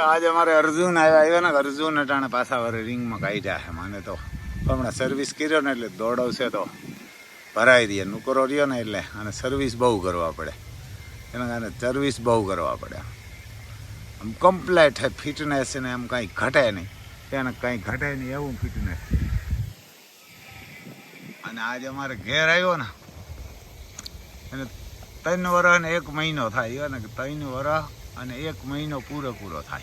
આજે અમારે અર્જુન આવ્યા આવ્યા ને અર્જુન અટાણે પાછા વારે રિંગમાં કાઢ્યા છે. મને તો હમણાં સર્વિસ કર્યો ને એટલે દોડવશે તો ભરાઈ દઈએ. નુકરો રહ્યો ને એટલે અને સર્વિસ બહુ કરવા પડે. એના કારણે સર્વિસ બહુ કરવા પડે. આમ કમ્પ્લેટ છે ફિટનેસ ને એમ કાંઈ ઘટે નહીં. એને કાંઈ ઘટે નહીં એવું ફિટનેસ અને આજે અમારે ઘેર આવ્યો ને, એને ત્રણ વર્ષ ને એક મહિનો થાય. ને ત્રણ વર્ષ અને એક મહિનો પૂરેપૂરો થાય.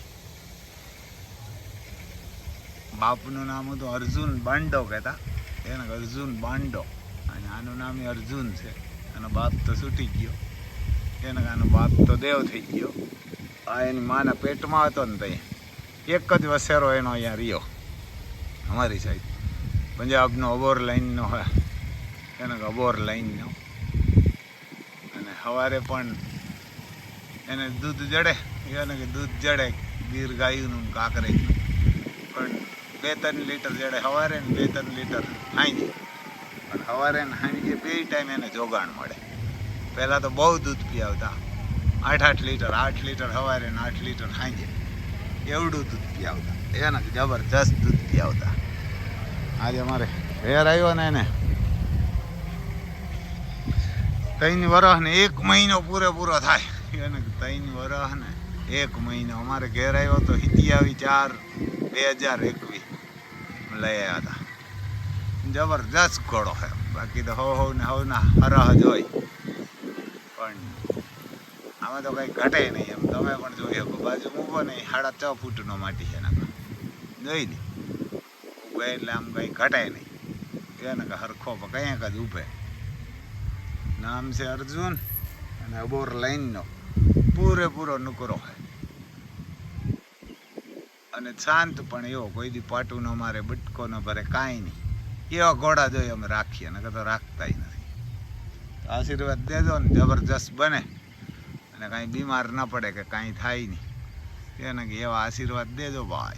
બાપનું નામ હતું અર્જુન બાંડો કહેતા. એને અર્જુન બાંડો. અને આનું નામ અર્જુન છે. એનો બાપ તો છૂટી ગયો. એને આનો બાપ તો દેવ થઈ ગયો. આ એની માના પેટમાં હતો ને તઈ. એક જ વસેરો એનો અહીંયા રહ્યો. અમારી સાઈડ પંજાબનો અબોર લાઈનનો હોય. એને અબોર લાઈનનો અને સવારે પણ એને દૂધ જડે. એને કે દૂધ જડે ગીર ગાયનું ને કાંકરેજનું. પણ બે ત્રણ લીટર જડે સવારે ને બે ત્રણ લીટર સાંજે પણ સવારે ને સાંજે બે ટાઈમ એને જોગાણ મળે. પહેલાં તો બહુ દૂધ પીવતા. આઠ આઠ લીટર આઠ લીટર સવારે આઠ લીટર સાંજે એવડું દૂધ પીવતા. એને જબરજસ્ત દૂધ પીવતા. આજે અમારે ઘેર આવ્યો ને એને. ત્રણ વરસ ને એક મહિનો પૂરેપૂરો થાય. એને ત્રણ વરસ ને એક મહિનો. અમારે ઘેર આવ્યો તો હિતિયાવી ચાર બે હજાર એકવીસ. લઈ આવ્યા હતા. જબરજસ્ત ઘોડો છે. બાકી તો હવ હવ ને હવ ના, હરહ જ હોય. પણ આમાં તો કંઈ ઘટે નહીં. એમ તમે પણ જોઈ શકો. બાજુ ઊભો નહીં સાડા છ ફૂટનો માટી છે એના જોઈ ને ઊભે એટલે આમ કંઈ ઘટે નહીં. એને કે હરખો કંઈક જ ઊભે. નામ છે અર્જુન. અને અબોર લાઈનનો પૂરેપૂરો નુકરો હોય અને શાંત પણ એવો, કોઈ દી પાટું ન મારે, બટકો ન ભરે, કાંઈ નહીં. એવા ઘોડા જોઈએ અમે રાખીએ, નકર તો રાખતા નથી. આશીર્વાદ દેજો ને, જબરજસ્ત બને. અને કાંઈ બીમાર ન પડે કે કાંઈ થાય નહીં. એને કે એવા આશીર્વાદ દેજો ભાઈ.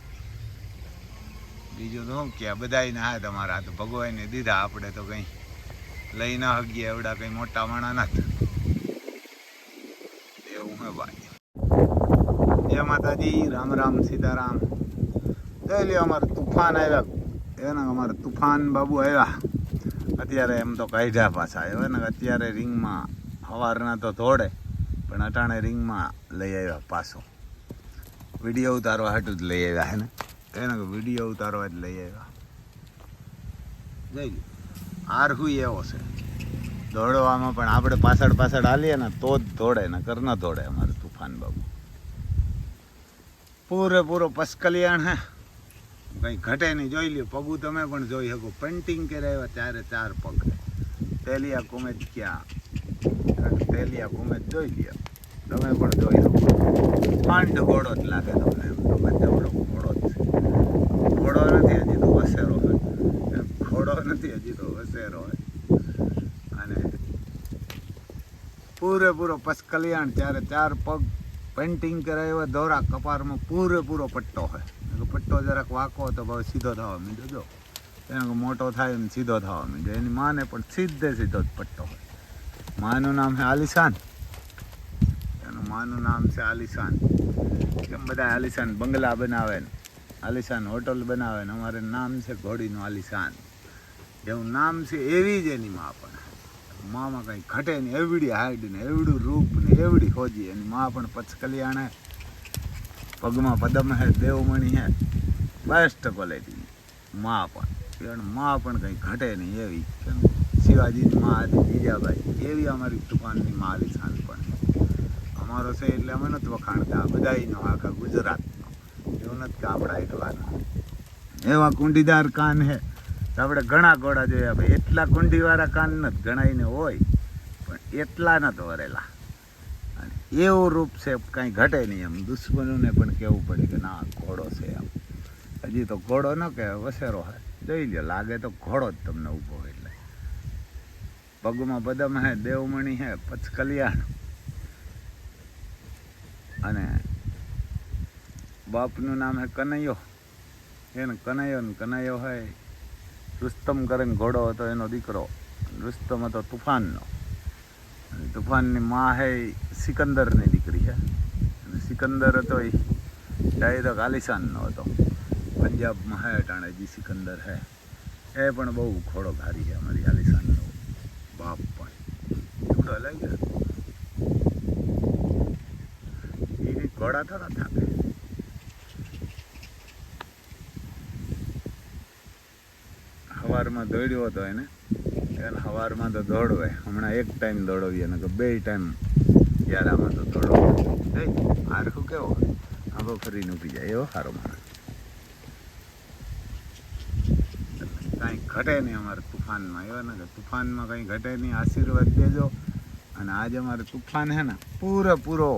બીજું તો શું કે બધાયને હા તમારા તો ભગવાનને દીધા, આપણે તો કંઈ લઈ ન હગીએ, એવડા કંઈ મોટા માણા નથી. ભાઈ જય માતાજી, રામ રામ, સીતારામ. જોઈ લ્યો, અમારે તુફાન આવ્યા. એના અમારે તુફાન બાબુ આવ્યા. અત્યારે એમ તો કાઢ્યા પાછા. આવ્યો ને અત્યારે રિંગમાં સવારના તો ધોડે પણ અટાણે રિંગમાં લઈ આવ્યા પાછો. વીડિયો ઉતારવા હાટું જ લઈ આવ્યા, હે ને? એને વીડિયો ઉતારવા જ લઈ આવ્યા. જઈ આરહુ એવો છે. દોડવામાં પણ આપણે પાછળ પાછળ હાલીએ ને તો જ દોડે ને કર ન દોડે અમારે તુફાન બાબુ. પૂરેપૂરો પસકલિયાણ હે. કંઈ ઘટે નહીં. જોઈ લ્યો, પગું તમે પણ જોઈ શકો. પેન્ટિંગ કરાવ્યા ચારે ચાર પગ તેલિયા કુમેજ ક્યાં? તેલિયા કુમેજ જોઈ લ્યો. તમે પણ જોઈ શકો. પાંડ ઘોડો જ લાગે તમને એમ. તમે તેવડો ઘોડો જ. ઘોડો નથી હજી તો વસેરો ઘોડો નથી હજી તો વસેરો હોય અને પૂરેપૂરો પસકલિયાણ ત્યારે ચાર પગ પેન્ટિંગ કરાવ્યો દોરા કપારમાં પૂરેપૂરો પટ્ટો હોય. પટ્ટો જરાક વાંકો તો ભાવ સીધો થવા માંડ્યો જો એનો મોટો થાય એમ સીધો થવા માંડ્યો એની માને પણ સીધે સીધો જ પટ્ટો હોય. માનું નામ છે આલિશાન. એનું માનું નામ છે આલિશાન. કેમ બધા આલિશાન બંગલા બનાવે ને? આલિશાન હોટલ બનાવે ને? અમારે નામ છે ઘોડીનું આલિશાન. જેવું નામ છે એવી જ એની માં પણ. મામાં કંઈ ઘટે નહીં એવડી હાઈટ ને એવડું રૂપ ને એવડી હોજી અને મા પણ પચકલિયાણ પગમાં પદમ હે, દેવમણી હે. બેસ્ટ ક્વોલિટી મા પણ. પણ મા પણ કંઈ ઘટે નહીં એવી. શિવાજીની મા હતી જીજાબાઈ એવી અમારી દુકાનની માં આલિશાન પણ અમારો છે એટલે અમે નથી વખાણતા. બધાનો આખા ગુજરાતનો. એવું નથી કે આપણા એકલાનો એવા કુંડીદાર કાન હે. તો આપણે ઘણા ઘોડા જોયા ભાઈ. એટલા કુંડીવાળા કાન નથી ઘણાઈને હોય, પણ એટલા નથી વરેલા. અને એવું રૂપ છે, કાંઈ ઘટે નહીં એમ. દુશ્મનોને પણ કહેવું પડે કે ના, ઘોડો છે એમ. હજી તો ઘોડો ન કે, વસેરો હે. જોઈ લો લાગે તો ઘોડો જ તમને ઊભો હોય એટલે. પગમાં બદમ હે, દેવમણી હે પચકલિયાણ અને બાપનું નામ હે કનૈયો. એને કનૈયો ને કનૈયો હોય. રુસ્તમ કરીને ઘોડો હતો, એનો દીકરો. રુસ્તમ હતો તુફાનનો. તુફાનની માં હે સિકંદરની દીકરી છે સિકંદર હતો એ ડાયરેક્ટ આલિશાનનો હતો. પંજાબમાં હે અટાણે સિકંદર હે. એ પણ બહુ ઘોડો ભારી છે અમારી આલિશાનનો બાપ પણ. એવડો અલગ એ ઘોડા થોડા થાકે સવારમાં દોડ્યો હતો એને એને સવારમાં તો દોડવે હમણાં એક ટાઈમ દોડવીએ ને કે બે ટાઈમ યારામાં તો દોડો આરખું કેવો? આંબો ફરી ઊભી જાય, એવો સારો માણસ. કાંઈ ઘટે નહીં અમારે તુફાનમાં, એવા ને કે તુફાનમાં કંઈ ઘટે નહીં, આશીર્વાદ દેજો. અને આજે અમારે તુફાન હે ને પૂરેપૂરો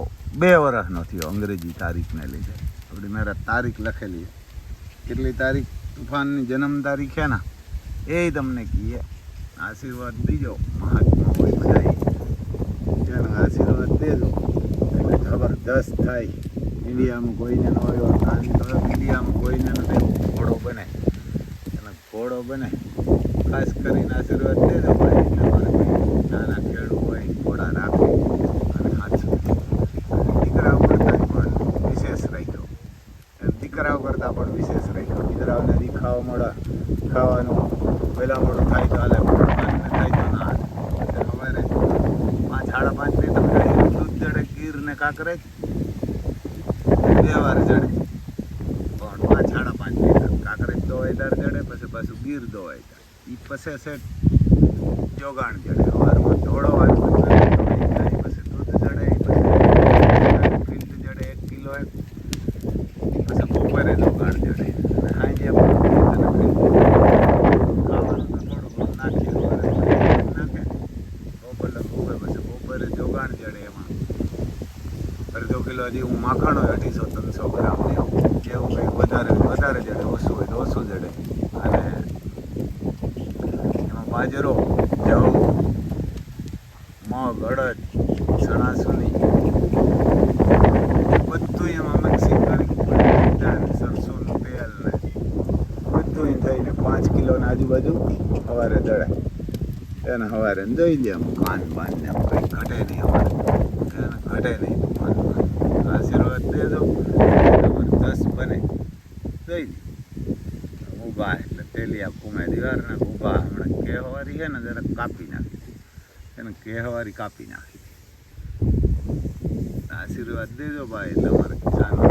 બે વર્ષનો થયો અંગ્રેજી તારીખને લીધે. આપણી મારા તારીખ લખેલી કેટલી તારીખ? તુફાનની જન્મ તારીખ છે ને? એ તમને કહીએ આશીર્વાદ દીજો મહાત્મા હોય બધા જેને આશીર્વાદ દેજો એટલે જબરદસ્ત થાય. ઇન્ડિયામાં કોઈને ન હોય મીડિયામાં કોઈને ન ઘોડો બને. એનો ઘોડો બને. ખાસ કરીને આશીર્વાદ દેજો નાના ખેડૂત હોય, ઘોડા રાખે અને હાથ દીકરાઓ કરતાં પણ વિશેષ રાખ્યો. દીકરાઓ કરતાં પણ વિશેષ રાખ્યો. દીકરાઓને દીખાવા મળે. ખાવાનું પહેલાં મોડું થાય તો હાલે મોડું થાય તો ના. એટલે સવારે પાંચ, સાડા પાંચ ને તો ગાય દૂધ જડે ગીર ને કાંકરે બે વાર જડે પણ પાંચ, સાડા પાંચ લીટર કાંકરે દોવાય તાર જડે પછી પાછું ગીર દોવાય તાર. એ પછી સેટ જોગાણ જડે સવારમાં ધોળો વાળું પછી દૂધ જડે ઈ પછી ફીલ્ડ જડે એક કિલો એક પછી બપોરે જોગાણ જડે અને સાંજે પણ અને ખાવાનું તો થોડું ઘણું નાખીએ સવારે નાખે બપોરે બપોરે પછી બપોરે જોગાણ જડે એમાં અડધો કિલો હજી હું માખણ હોય અઢીસો, ત્રણસો ગ્રામ ને એવું કંઈક વધારે વધારે જડે, ઓછું હોય તો ઓછું જડે. અને એમાં બાજરો, જવ, મગ, અડદ, ચણાસુની બધું એમાં મિક્સિંગ કરી સરસોનું તેલ ને બધું થઈને પાંચ કિલોના આજુબાજુ સવારે દળાય. એને સવારે દઈ દે કાન બાન ને કંઈ ઘટે નહીં અમારે. ઘટે નહીં. આશીર્વાદ દેજો જબરદસ્ત બને. દે ઊભા, એટલે તેલિયા કુમે દિવારના ઊભા, હમણાં કેહવારી છે ને, જરા કાપી નાખી. એને કેહવારી કાપી નાખી. આશીર્વાદ દેજો ભાઈ અમારે ચાલો.